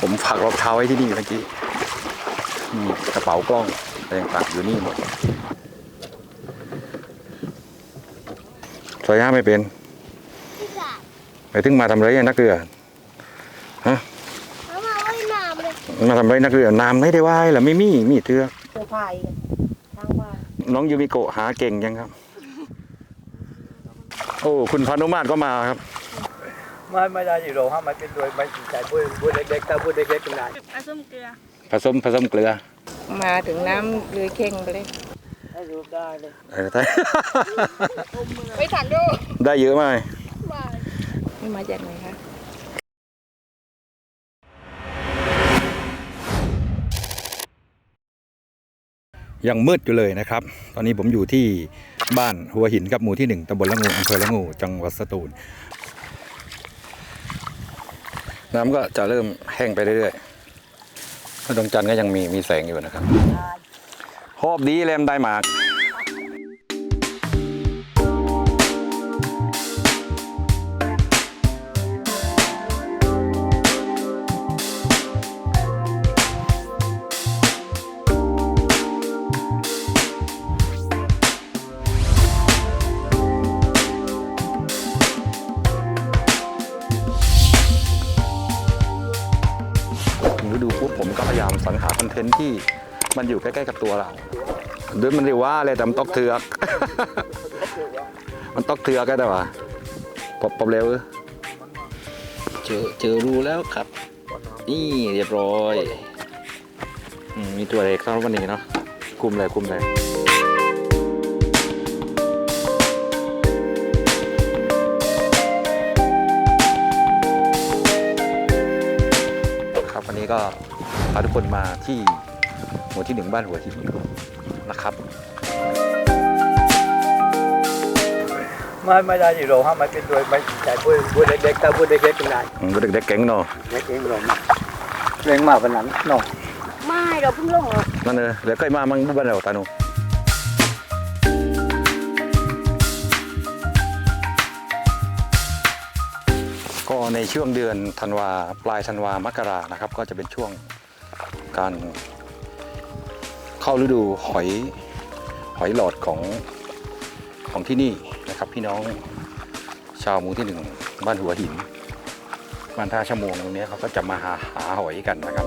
ผมฝากรองเท้าไว้ที่นี่เมื่อกี้นี่กระเป๋ากล้องอะไรต่างๆอยู่นี่หมดซอยห้าไม่เป็นพี่สาวไปถึงมาทำไรอะนักเรือแล้วมาว่ายน้ำเลยมาทำไรนักเรือน้ำไม่ได้ว่ายหรอไม่มีมีเถือเสื้อผ้าอีกทางบ้านน้องยูมิโกะหาเก่งยังครับ โอ้คุณพานุมาตรก็มาครับ ไม่ไม่ได้ที่โรงห้ามไม่เป็นด้วยไม่ใช่พูดพูดเด็กๆถ้าพูดเด็กๆเป็นไรผสมเกลือ ผสมผสมเกลือ มาถึงน้ำเลยเข่งไปเลยให้รูปได้เลยเออได้ไม่ทันดูได้เยอะไหมนี่มาจากไหนคะยังมืดอยู่เลยนะครับ ตอนนี้ผมอยู่ที่บ้านหัวหินครับหมู่ที่หนึ่งตำบลละงูอำเภอละงู จังหวัดสตูล น้ำก็จะเริ่มแห้งไปเรื่อยๆพระดวงจันทร์ก็ยังมีมีแสงอยู่นะครับ หอบดีแลมได้หมาก มันอยู่ใกล้ ๆ กับตัวเราเดินมันเรียกว่าอะไรแต่มันตอกเถือก มันตอกเถือกก็ได้ว่าปบปบเร็วเจอเจอรูแล้วครับ นี่เรียบร้อยอืมมีตัวเล็กสำหรับวันนี้เนาะคุมเลยคุมเลยครับวันนี้ก็พาทุกคนมาที่ หมู่ที่หนึ่งบ้านหัวหินนะครับ ไม่ไม่ได้ที่โรงห้ามไม่เป็นด้วยไม่ใช่พูดพูดเด็กๆถ้าพูดเด็กๆเป็นไรอืมเด็กๆเก่งเนาะเด็กเองโรงมาเร่งมากเป็นนั้นน้องไม่เราเพิ่งลงหรอกนั่นเลยแล้วก็มามั่งบ้านเราตาหนูก็ในช่วงเดือนธันวาปลายธันวามกรานะครับ ก็จะเป็นช่วงการ เข้าฤดูหอยหอยหลอดของของที่นี่นะครับพี่น้องชาวหมู่ที่หนึ่งบ้านหัวหินบ้านท่าชะมวงตรงนี้เขาก็จะมาหาหาหอยกันนะครับ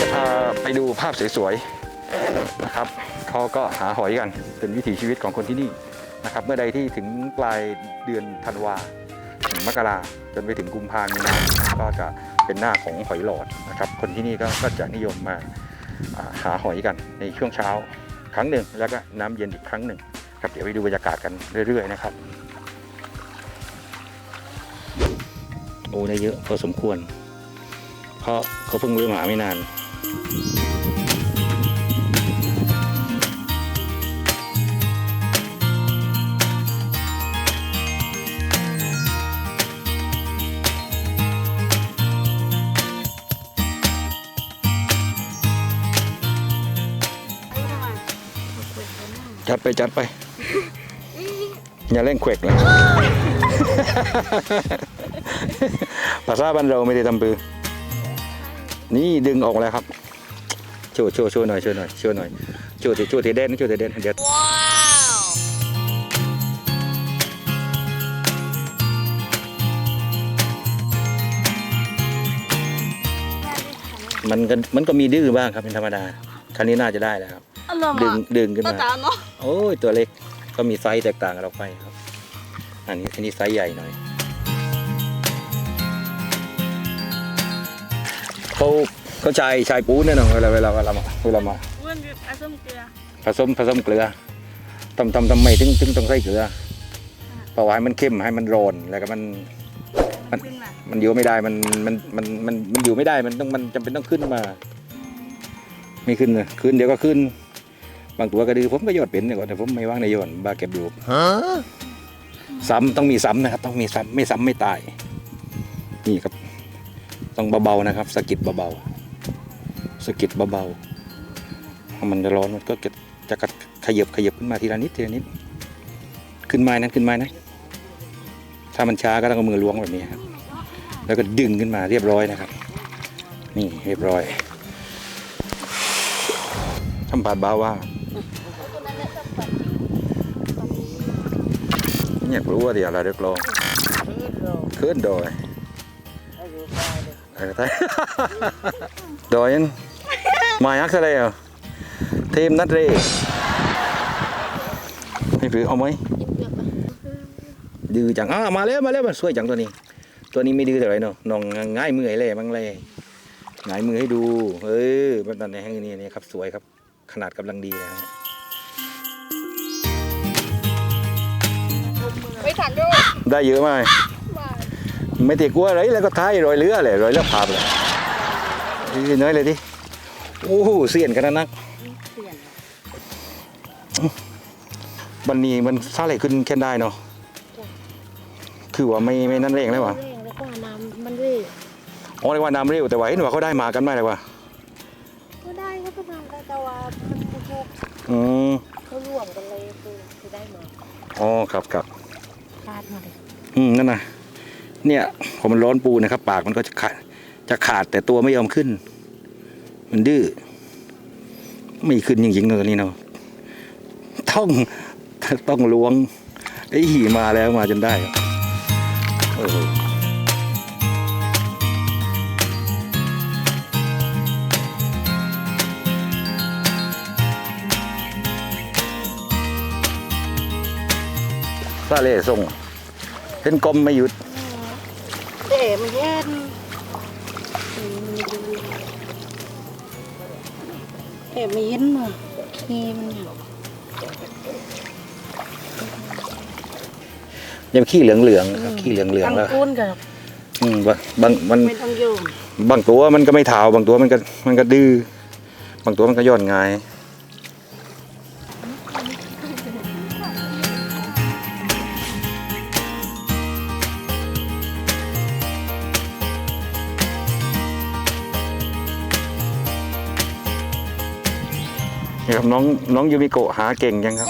จะพาไปดูภาพสวย เขาก็หาหอยกันเป็นวิถีชีวิตของคนที่นี่นะครับ เมื่อใดที่ถึงปลายเดือนธันวาถึงมกราจนไปถึงกุมภาพันธ์ก็จะเป็นหน้าของหอยหลอดนะครับ คนที่นี่ก็ก็จะนิยมมาหาหอยกันในช่วงเช้าครั้งหนึ่ง แล้วก็น้ำเย็นอีกครั้งหนึ่งครับเดี๋ยวไปดูบรรยากาศกันเรื่อย ๆ นะครับโอ้ได้เยอะพอสมควร เพราะเขาเพิ่งเริ่มหาไม่นาน จัดไปจัดไป อย่าเล่นเขวกเลยภาษาบ้านเราไม่ได้ทำปือ นี่ดึงออกแล้วครับโชว์โชว์โชว์หน่อยโชว์หน่อยโชว์หน่อยโชว์ที่โชว์ที่เด่นโชว์ที่เด่นเดี๋ยวมันก็มันก็มีดื้อบ้างครับเป็นธรรมดาครั้นี้น่าจะได้แล้วครับ อร่อยดึมางกดึงขึ้นตามาตาเนาะโอ้ยตัวเล็กก็มีไซส์แตกต่างกันออกไปครับ อันนี้อันนี้ไซส์ใหญ่หน่อยเขาเขาชายชายปูนเนี่ยเนาะเวลาเวลาเวลามาเวลามาเว้นผสมเกลือผสมผสมเกลือทำทำทำไมถึงถึงต้องใส่เกลือเพราะว่าให้มันเข้มให้มันร้อนแล้วก็มันมันขึ้นมามันอยู่ไม่ได้มันมันมันมันมันอยู่ไม่ได้มันต้องมันจำเป็นต้องขึ้นมา ไม่ขึ้นเลยขึ้นเดี๋ยวก็ขึ้น บางตัวก็ดื้อผมก็ยอดเป็นเดี๋ยวก่อนแต่ผมไม่ว่างในยอดบาเก็บอยู่ซ้ำต้องมีซ้ำนะครับ ต้องมีซ้ำไม่ซ้ำไม่ตาย นี่ครับ ต้องเบาๆนะครับสะกิดเบาๆสะกิดเบาๆพอมันจะร้อนมันก็จะจะกระขยับขยับขึ้นมาทีละนิดทีละนิด ขึ้นไม้นั้นขึ้นไม้นั้นถ้ามันช้าก็ต้องเอามือล้วงแบบนี้ครับ แล้วก็ดึงขึ้นมาเรียบร้อยนะครับ นี่เรียบร้อยทำบาดเบาว่า เนี่ยรู้ว่าเดี๋ยวเราเรียกร้องขึ้นดอยเออใช่ดอยนั่นมายักษ์อะไรอะเทมนัดเรไม่ถือเอาไหมดื้อจังอ้าวมาแล้วมาแล้วมันสวยจังตัวนี้ ตัวนี้ไม่ดื้อเท่าไหร่เนาะน้องง่ายมือไอ้เล่บ้างเลยง่ายมือให้ดู เออมันตอนนี้ให้นี่นี่ครับ สวยครับ ขนาดกำลังดีนะฮะ ไปถักด้วยได้เยอะมากไม่ติดกลัวอะไรแล้วก็ท้ายรอยเรือเลยรอยเรือพาไปเลยนี่น้อยเลยดิโอ้โหเสียนกันนะนักวันนี้มันซาเลยขึ้นแค่ได้เนาะคือว่าไม่ไม่นั่นเร่งเลยวะเร่งแล้วก็น้ำมันเร่งอ๋อเรียกว่าน้ำเร็วแต่ว่าเห็นว่าเขาได้มากันไหมเลยวะก็ได้ก็ประมาณได้แต่ว่ามันไม่ถูกอืมเขารวมกันเลยคือคือได้มาอ๋อครับครับคาดมาเลย อืมนั่นนะเนี่ยพอมันร้อนปูนะครับ ปากมันก็จะขาดจะขาดแต่ตัวไม่ยอมขึ้น มันดื้อไม่ขึ้นจริงๆเลยนี่เนาะต้องต้องล้วงไอ้หี่มาแล้วมาจนได้ครับโอ้โหซาเล่ส่ง เป็นกลมไม่หยุดเด็มันเย็นเอ็มันเย็นมาขี้มันอยู่ยังขี้เหลืองๆนะครับขี้เหลืองทั้งๆแล้วก้นกับอืมบางบางมันไม่ต้องโยนบางตัวมันก็ไม่เท้าบางตัวมันก็มันก็ดื้อบางตัวมันก็ย่อนง่าย ครับน้องน้องยูมิโกะหาเก่งยังครับ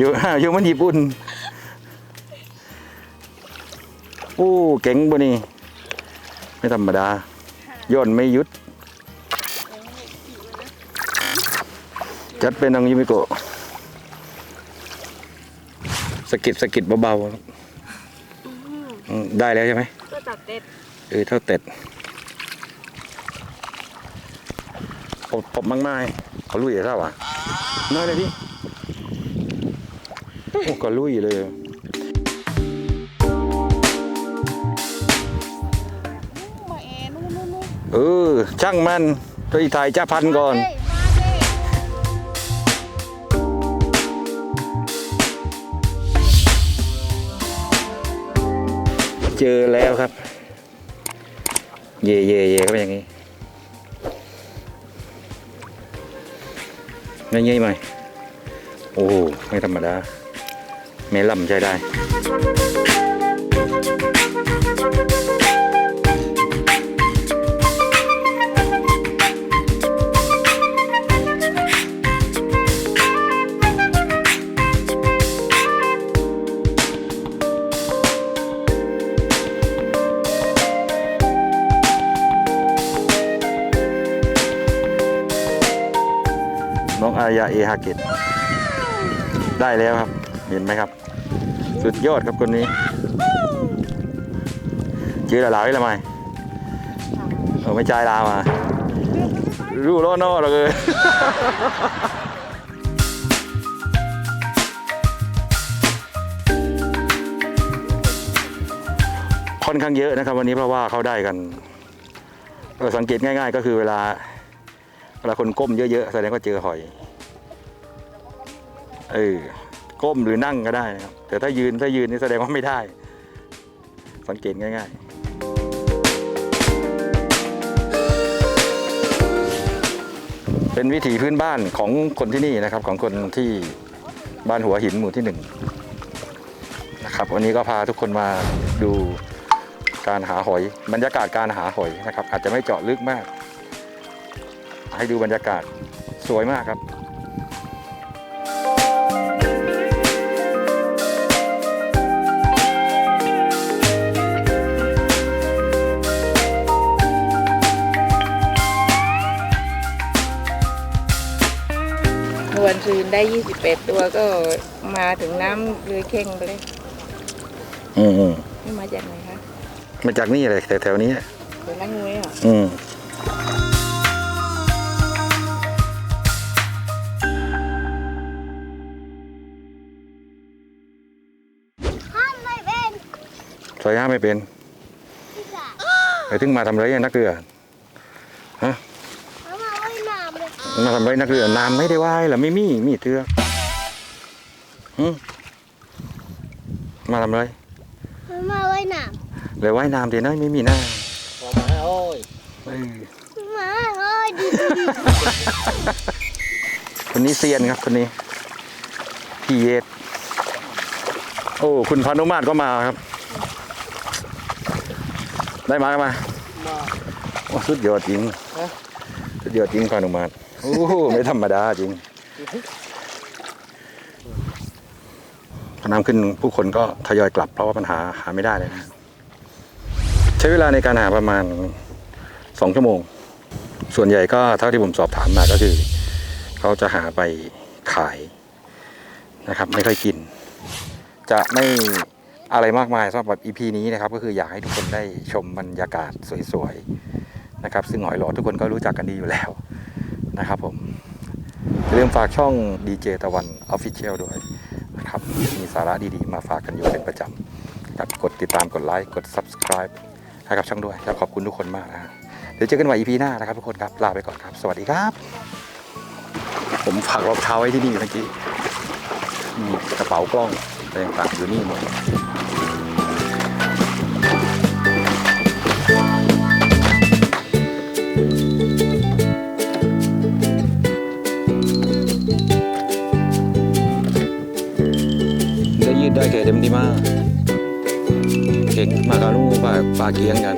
ยูยูมันญี่ปุ่นโอ้เก่งบ่นี่ไม่ธรรมดาย่นไม่หยุด จัดเป็นน้องยูมิโกะสะกิดสะกิดเบาๆครับอืมได้แล้วใช่ไหมก็ตัดเด็ดเออเท่าเต็ด ผมผมมั่งไม่เขาลุยเหรอเท่าวะน้อยเลยดิโอ้ก็ลุยเลยมาแอนู่นนู่นนู่นเออช่างมันตัวอีไทยจ้าพันก่อนเฮ้ยมาเด้เจอแล้วครับ เย่เย่เย่ก็เป็นอย่างนี้ ไม่เงี้ยไหมโอ้ไม่ธรรมดาเมล่ำใช้ได้ายาเอฮาเกตได้แล้วครับ เห็นไหมครับ สุดยอดครับคนนี้เจอหลายๆแล้วไหมเออไม่ใจลาวอะรู้ล้อนอเราเลยค่อนข้างเยอะนะครับวันนี้เพราะว่าเขาได้กันเออสังเกตง่าย ๆ ก็คือเวลาเวลาคนก้มเยอะๆแสดงว่าเจอหอย เออก้มหรือนั่งก็ได้นะครับ แต่ถ้ายืนถ้ายืนนี่แสดงว่าไม่ได้ สังเกตง่ายๆ เป็นวิถีพื้นบ้านของคนที่นี่นะครับ ของคนที่บ้านหัวหินหมู่ที่หนึ่งนะครับ วันนี้ก็พาทุกคนมาดูการหาหอย บรรยากาศการหาหอยนะครับ อาจจะไม่เจาะลึกมาก ให้ดูบรรยากาศสวยมากครับ วันซืนได้28ตัวก็มาถึงน้ำเลยเข่งไปเลยอืมอืมนี่มาจากไหนคะมาจากนี่เลยแถวๆนี้เดี๋ยวนั่งงวยเหรออืมห้ามไม่เป็นซอยห้าไม่เป็นพี่สาวไปถึงมาทำไรอะนักเรือเขามาว่ายน้ำเลย มาทำไรนักเรือน้ำไม่ได้ว่ายหรอไม่มีมีเตือหึมาทำไรเขามาว่ายน้เลยว่ายน้ำเดี๋ยวน้อยไม่มีน้พอมาโอ้ยำเออำมาเอ้ยดีดีดีคนนี้เซียนครับคนนี้พี่เยศโอ้คุณพานุมาตรก็มาครับ ได้มากันมามาโอ้สุดยอดจริง ฮะสุดยอดจริงพานุมาตรโอ้โหไม่ธรรมดาจริงพอน้ำขึ้นผู้คนก็ทยอยกลับ เพราะว่าปัญหาหาไม่ได้เลยนะใช้เวลาในการหาประมาณสองชั่วโมง ส่วนใหญ่ก็เท่าที่ผมสอบถามมาก็คือ เขาจะหาไปขายนะครับ ไม่ค่อยกิน จะไม่อะไรมากมายสำหรับ EP นี้นะครับ ก็คืออยากให้ทุกคนได้ชมบรรยากาศสวยๆ นะครับ ซึ่งหอยหลอดทุกคนก็รู้จักกันดีอยู่แล้วนะครับผมอย่าลืมฝากช่อง DJ ตะวัน Official ด้วยนะครับ มีสาระดีๆ มาฝากกันอยู่เป็นประจำครับกดติดตามกดไลค์กด Subscribe ให้กับช่องด้วยแล้วขอบคุณทุกคนมากนะฮะเดี๋ยวเจอกันใหม่ EP หน้านะครับทุกคนครับลาไปก่อนครับ สวัสดีครับ ผมฝากรองเท้าไว้ที่นี่เมื่อกี้มีกระเป๋ากล้องอะไรต่างๆอยู่นี่หมด ได้แก่เต็มที่มากเก่งมากกับลูกปลาปลาเกียงกัน